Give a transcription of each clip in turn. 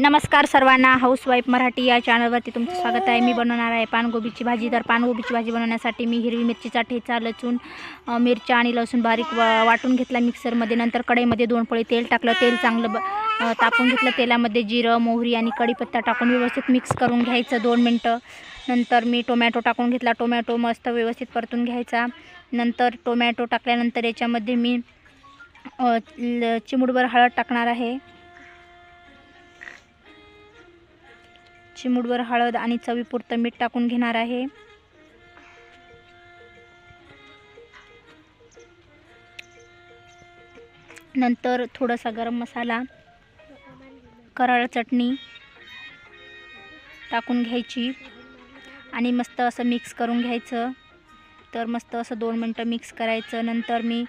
नमस्कार सर्वांना. हाऊसवाईफ मराठी या चॅनलवरती तुमचं स्वागत आहे. मी बनवणार आहे पानगोबीची भाजी. तर पानगोबीची भाजी बनवण्यासाठी मी हिरवी मिरचीचा ठेचा लसूण मिरच्या आणि लसूण बारीक वाटून घेतला मिक्सरमध्ये. नंतर कढईमध्ये दोन पळी तेल टाकलं. तेल चांगलं ब तापून घेतलं. तेलामध्ये जिरं मोहरी आणि कढीपत्ता टाकून व्यवस्थित मिक्स करून घ्यायचं दोन मिनटं. नंतर मी टोमॅटो टाकून घेतला. टोमॅटो मस्त व्यवस्थित परतून घ्यायचा. नंतर टोमॅटो टाकल्यानंतर याच्यामध्ये मी चिमुडभर ल- हळद टाकणार आहे. चिमूडवर हळद आणि चवीपुरतं मीठ टाकून घेणार आहे. नंतर थोडासा गरम मसाला कराळ चटणी टाकून घ्यायची आणि मस्त असं मिक्स करून घ्यायचं. तर मस्त असं दोन मिनटं मिक्स करायचं. नंतर मी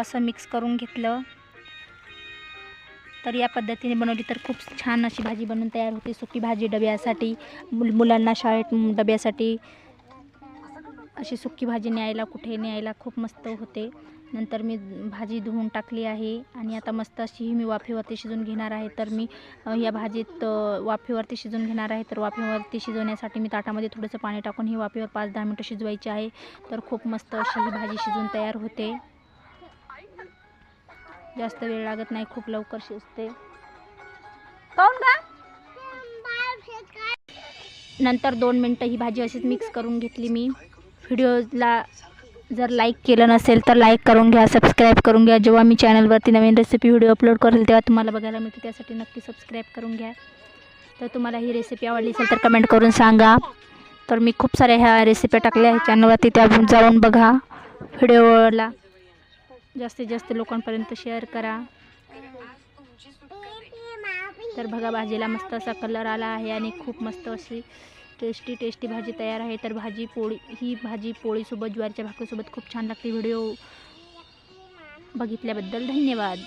असं मिक्स करून घेतलं. तर या पद्धतीने बनवली तर खूप छान अशी भाजी बनवून तयार होते. सुकी भाजी डब्यासाठी मुलांना शाळेत डब्यासाठी. अशी सुकी भाजी न्यायला कुठे न्यायला खूप मस्त होते. नंतर मी भाजी धुवून टाकली आहे आणि आता मस्त अशी ही मी वाफेवरती शिजून घेणार आहे. तर मी या भाजीत वाफेवरती शिजून घेणार आहे. तर वाफेवरती शिजवण्यासाठी मी ताटामध्ये थोडंसं पाणी टाकून ही वाफेवर पाच दहा मिनटं शिजवायची आहे. तर खूप मस्त अशी ही भाजी शिजून तयार होते. जास्त वेळ लागत नाही खूप लवकर शिजते. काऊन का नंतर दोन मिनटं ही भाजी अशीच मिक्स करून घेतली मी. व्हिडिओला जर लाईक केलं नसेल तर लाईक करून घ्या सबस्क्राईब करून घ्या. जेव्हा मी चॅनलवरती नवीन रेसिपी व्हिडिओ अपलोड करेल तेव्हा तुम्हाला बघायला मिळते. त्यासाठी नक्की सबस्क्राईब करून घ्या. तर तुम्हाला ही रेसिपी आवडली असेल तर कमेंट करून सांगा. तर मी खूप साऱ्या ह्या रेसिपी टाकल्या आहे चॅनलवरती त्या जाऊन बघा. व्हिडिओला जास्तीत जास्त लोकांपर्यंत शेअर करा. तर बघा भाजीला मस्त असा कलर आला आहे आणि खूप मस्त अशी टेस्टी टेस्टी भाजी तयार आहे. तर भाजी पोळी ही भाजी पोळीसोबत ज्वारीच्या भाकरीसोबत खूप छान लागते. व्हिडिओ बघितल्याबद्दल धन्यवाद.